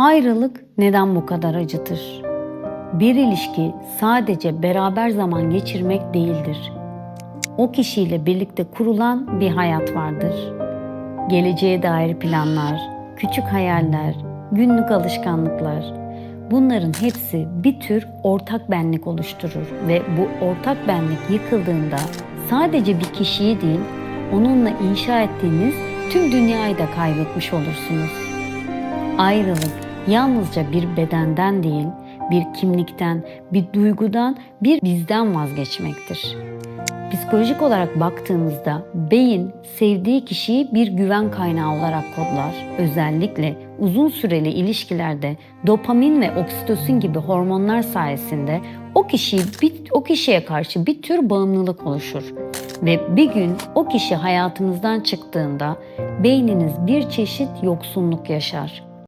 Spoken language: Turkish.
Ayrılık neden bu kadar acıtır? Bir ilişki sadece beraber zaman geçirmek değildir. O kişiyle birlikte kurulan bir hayat vardır. Geleceğe dair planlar, küçük hayaller, günlük alışkanlıklar. Bunların hepsi bir tür ortak benlik oluşturur ve bu ortak benlik yıkıldığında sadece bir kişiyi değil, onunla inşa ettiğiniz tüm dünyayı da kaybetmiş olursunuz. Ayrılık yalnızca bir bedenden değil, bir kimlikten, bir duygudan, bir bizden vazgeçmektir. Psikolojik olarak baktığımızda beyin sevdiği kişiyi bir güven kaynağı olarak kodlar. Özellikle uzun süreli ilişkilerde dopamin ve oksitosin gibi hormonlar sayesinde o kişiyi bir, o kişiye karşı bir tür bağımlılık oluşur. Ve bir gün o kişi hayatınızdan çıktığında beyniniz bir çeşit yoksunluk yaşar